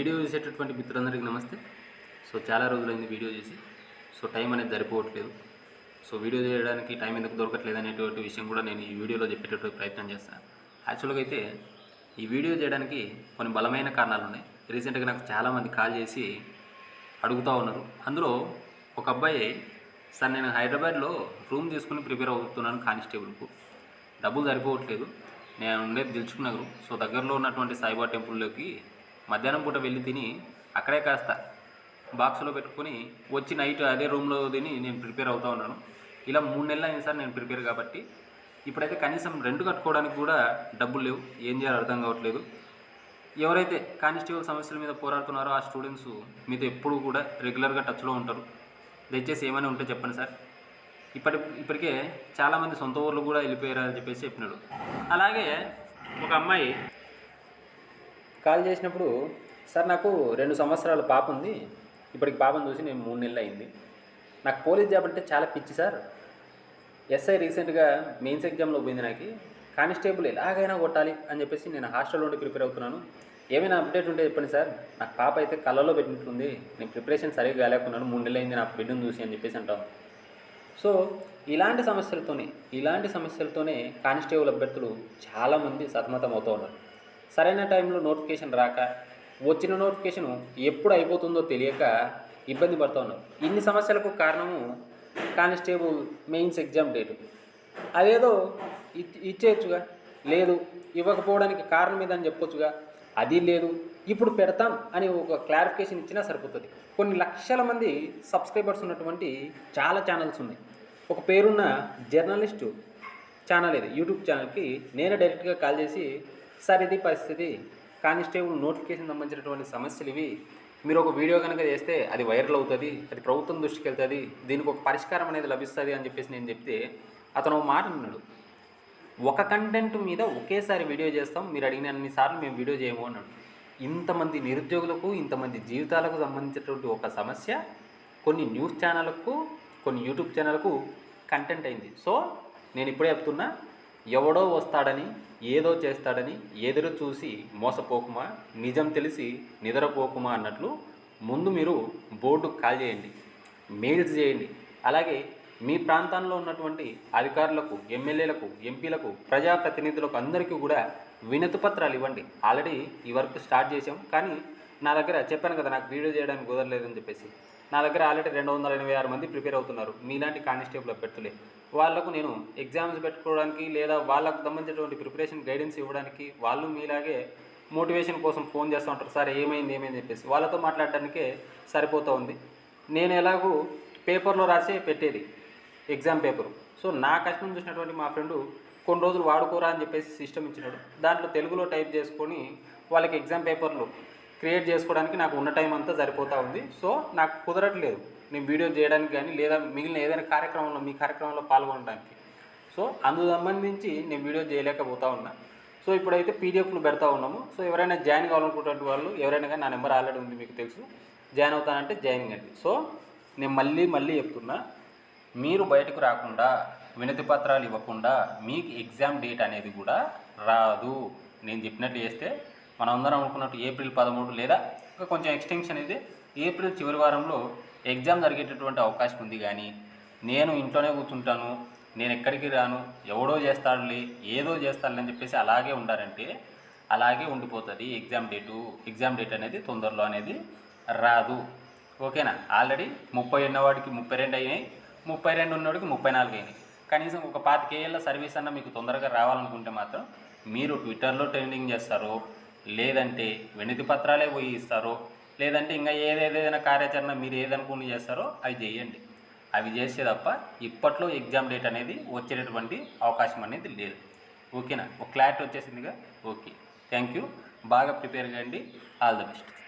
Video చేసేటటువంటి మిత్రులందరికీ నమస్తే. సో చాలా రోజులైంది వీడియో చేసి. సో టైం అనేది సరిపోవట్లేదు. సో వీడియో చేయడానికి టైం ఎందుకు దొరకట్లేదు అనేటువంటి విషయం కూడా నేను ఈ వీడియోలో చెప్పేటటువంటి ప్రయత్నం చేస్తాను యాక్చువల్గా అయితే ఈ వీడియో చేయడానికి కొన్ని బలమైన కారణాలు ఉన్నాయి. రీసెంట్గా నాకు చాలామంది కాల్ చేసి అడుగుతూ ఉన్నారు. అందులో ఒక అబ్బాయి సార్ నేను హైదరాబాద్లో రూమ్ తీసుకుని ప్రిపేర్ అవుతున్నాను కానిస్టేబుల్కు. డబ్బులు సరిపోవట్లేదు. నేను ఉండేది దిల్చుక్ సో దగ్గరలో ఉన్నటువంటి సాయిబాబా టెంపుల్లోకి మధ్యాహ్నం పూట వెళ్ళి తిని అక్కడే కాస్త బాక్స్లో పెట్టుకొని వచ్చి నైట్ అదే రూమ్లో తిని నేను ప్రిపేర్ అవుతూ ఉన్నాను. ఇలా మూడు నెలలు అయింది సార్ నేను ప్రిపేర్ కాబట్టి. ఇప్పుడైతే కనీసం రెంట్ కట్టుకోవడానికి కూడా డబ్బులు లేవు. ఏం చేయాలో అర్థం కావట్లేదు. ఎవరైతే కానిస్టేబుల్ సమస్యల మీద పోరాడుతున్నారో ఆ స్టూడెంట్స్ మీతో ఎప్పుడు కూడా రెగ్యులర్గా టచ్లో ఉంటారు. దయచేసి ఏమైనా ఉంటే చెప్పండి సార్. ఇప్పటి ఇప్పటికే చాలామంది సొంత ఊర్లు కూడా వెళ్ళిపోయారు అని చెప్పేసి చెప్పినాడు. అలాగే ఒక అమ్మాయి కాల్ చేసినప్పుడు సార్ నాకు రెండు సంవత్సరాల పాప ఉంది. ఇప్పటికి పాపను చూసి నేను మూడు నెలలు అయింది. నాకు పోలీస్ జాబ్ అంటే చాలా పిచ్చి సార్. ఎస్ఐ రీసెంట్గా మెయిన్స్ ఎగ్జామ్లో పోయింది నాకు. కానిస్టేబుల్ ఎలాగైనా కొట్టాలి అని చెప్పేసి నేను హాస్టల్లో ఉండి ప్రిపేర్ అవుతున్నాను. ఏమైనా అప్డేట్ ఉంటే చెప్పండి సార్. నాకు పాప అయితే కళ్ళలో పెట్టినట్టుంది నేను ప్రిపరేషన్ సరిగ్గా కాలేకున్నాను. మూడు నెలలు అయింది నా బిడ్డను చూసి అని చెప్పేసి అంటాను సో ఇలాంటి సమస్యలతోనే ఇలాంటి సమస్యలతోనే కానిస్టేబుల్ అభ్యర్థులు చాలామంది సతమతం అవుతూ ఉన్నారు. సరైన టైంలో నోటిఫికేషన్ రాక వచ్చిన నోటిఫికేషన్ ఎప్పుడు అయిపోతుందో తెలియక ఇబ్బంది పడుతూ ఉన్నారు ఇన్ని సమస్యలకు కారణము కానిస్టేబుల్ మెయిన్స్ ఎగ్జామ్ డేటు. అదేదో ఇచ్చేయచ్చుగా? లేదు ఇవ్వకపోవడానికి కారణం ఏదని చెప్పొచ్చుగా? అది లేదు ఇప్పుడు పెడతాం అని ఒక క్లారిఫికేషన్ ఇచ్చినా సరిపోతుంది. కొన్ని లక్షల మంది సబ్స్క్రైబర్స్ ఉన్నటువంటి చాలా ఛానల్స్ ఉన్నాయి. ఒక పేరున్న జర్నలిస్టు ఛానల్ ఇది యూట్యూబ్ ఛానల్కి నేను డైరెక్ట్గా కాల్ చేసి సార్ ఇది పరిస్థితి. కానిస్టేబుల్ నోటిఫికేషన్ సంబంధించినటువంటి సమస్యలు ఇవి. మీరు ఒక వీడియో కనుక చేస్తే అది వైరల్ అవుతుంది అది ప్రభుత్వం దృష్టికి వెళ్తుంది దీనికి ఒక పరిష్కారం అనేది లభిస్తుంది అని చెప్పేసి నేను చెప్తే అతను ఒక మాట అన్నాడు. ఒక కంటెంట్ మీద ఒకేసారి వీడియో చేస్తాం మీరు అడిగిన అన్నిసార్లు మేము వీడియో చేయము అన్నాడు. ఇంతమంది నిరుద్యోగులకు ఇంతమంది జీవితాలకు సంబంధించినటువంటి ఒక సమస్య కొన్ని న్యూస్ ఛానళ్ళకు కొన్ని యూట్యూబ్ ఛానళ్ళకు కంటెంట్ అయింది. సో నేను ఇప్పుడే చెప్తున్నా ఎవడో వస్తాడని ఏదో చేస్తాడని ఎదురు చూసి మోసపోకుమా? నిజం తెలిసి నిద్రపోకుమా అన్నట్లు ముందు మీరు బోర్డు కాల్ చేయండి మెయిల్స్ చేయండి. అలాగే మీ ప్రాంతంలో ఉన్నటువంటి అధికారులకు ఎమ్మెల్యేలకు ఎంపీలకు ప్రజాప్రతినిధులకు అందరికీ కూడా వినతి పత్రాలు ఇవ్వండి. ఆల్రెడీ ఈ వర్క్ స్టార్ట్ చేసాం కానీ నా దగ్గర చెప్పాను కదా నాకు వీడియో చేయడానికి కుదరలేదని చెప్పేసి. నా దగ్గర ఆల్రెడీ రెండు వందల ఎనభై ఆరు మంది ప్రిపేర్ అవుతున్నారు. మీలాంటి కానిస్టేబుల్ అభ్యర్థులే. వాళ్ళకు నేను ఎగ్జామ్స్ పెట్టుకోవడానికి లేదా వాళ్ళకు సంబంధించినటువంటి ప్రిపరేషన్ గైడెన్స్ ఇవ్వడానికి వాళ్ళు మీలాగే మోటివేషన్ కోసం ఫోన్ చేస్తూ ఉంటారు. సార్ ఏమైంది ఏమైంది చెప్పేసి. వాళ్ళతో మాట్లాడడానికే సరిపోతూ ఉంది. నేను ఎలాగూ పేపర్లో రాసే పెట్టేది ఎగ్జామ్ పేపర్. సో నా కష్టం చూసినటువంటి మా ఫ్రెండు కొన్ని రోజులు వాడుకోరా అని చెప్పేసి సిస్టమ్ ఇచ్చినాడు. దాంట్లో తెలుగులో టైప్ చేసుకొని వాళ్ళకి ఎగ్జామ్ పేపర్లు క్రియేట్ చేసుకోవడానికి నాకు ఉన్న టైం అంతా సరిపోతూ ఉంది. సో నాకు కుదరట్లేదు. నేను వీడియో చేయడానికి కానీ లేదా మిగిలిన ఏదైనా కార్యక్రమంలో మీ కార్యక్రమంలో పాల్గొనడానికి. సో అందుకు సంబంధించి నేను వీడియో చేయలేకపోతా ఉన్నా. సో ఇప్పుడైతే పీడిఎఫ్లు పెడతా ఉన్నాము. సో ఎవరైనా జాయిన్ కావాలనుకున్నటువంటి వాళ్ళు ఎవరైనా కానీ నా నెంబర్ ఆల్రెడీ ఉంది మీకు తెలుసు. జాయిన్ అవుతానంటే జాయిన్ కండి. సో నేను మళ్ళీ మళ్ళీ చెప్తున్నా. మీరు బయటకు రాకుండా వినతి పత్రాలు ఇవ్వకుండా మీకు ఎగ్జామ్ డేట్ అనేది కూడా రాదు. నేను చెప్పినట్లు చేస్తే మనం అందరం అనుకున్నట్టు ఏప్రిల్ పదమూడు లేదా ఇంకా కొంచెం ఎక్స్టెన్షన్ అయితే ఏప్రిల్ చివరి వారంలో ఎగ్జామ్ జరిగేటటువంటి అవకాశం ఉంది కానీ నేను ఇంట్లోనే కూర్చుంటాను నేను ఎక్కడికి రాను ఎవడో చేస్తాడులే ఏదో చేస్తాడులే అని చెప్పేసి అలాగే ఉండారంటే అలాగే ఉండిపోతుంది ఎగ్జామ్ డేటు. ఎగ్జామ్ డేట్ అనేది తొందరలో అనేది రాదు. ఓకేనా? ఆల్రెడీ ముప్పై ఉన్నవాడికి ముప్పై రెండు అయినాయి ముప్పై రెండు ఉన్నవాడికి ముప్పై నాలుగు అయినాయి. కనీసం ఒక పాతికేళ్ళ సర్వీస్ అన్న మీకు తొందరగా రావాలనుకుంటే మాత్రం మీరు ట్విట్టర్లో ట్రెండింగ్ చేస్తారు లేదంటే వినతి పత్రాలే పోయి ఇస్తారో? లేదంటే ఇంకా ఏదేదైనా కార్యాచరణ మీరు ఏదనుకుని చేస్తారో అవి చేయండి. అవి చేస్తే తప్ప ఇప్పట్లో ఎగ్జామ్ డేట్ అనేది వచ్చేటటువంటి అవకాశం అనేది లేదు. ఓకేనా? ఒక క్లారిటీ వచ్చేసిందిగా? ఓకే. Thank you. బాగా ప్రిపేర్ కండి. All the best.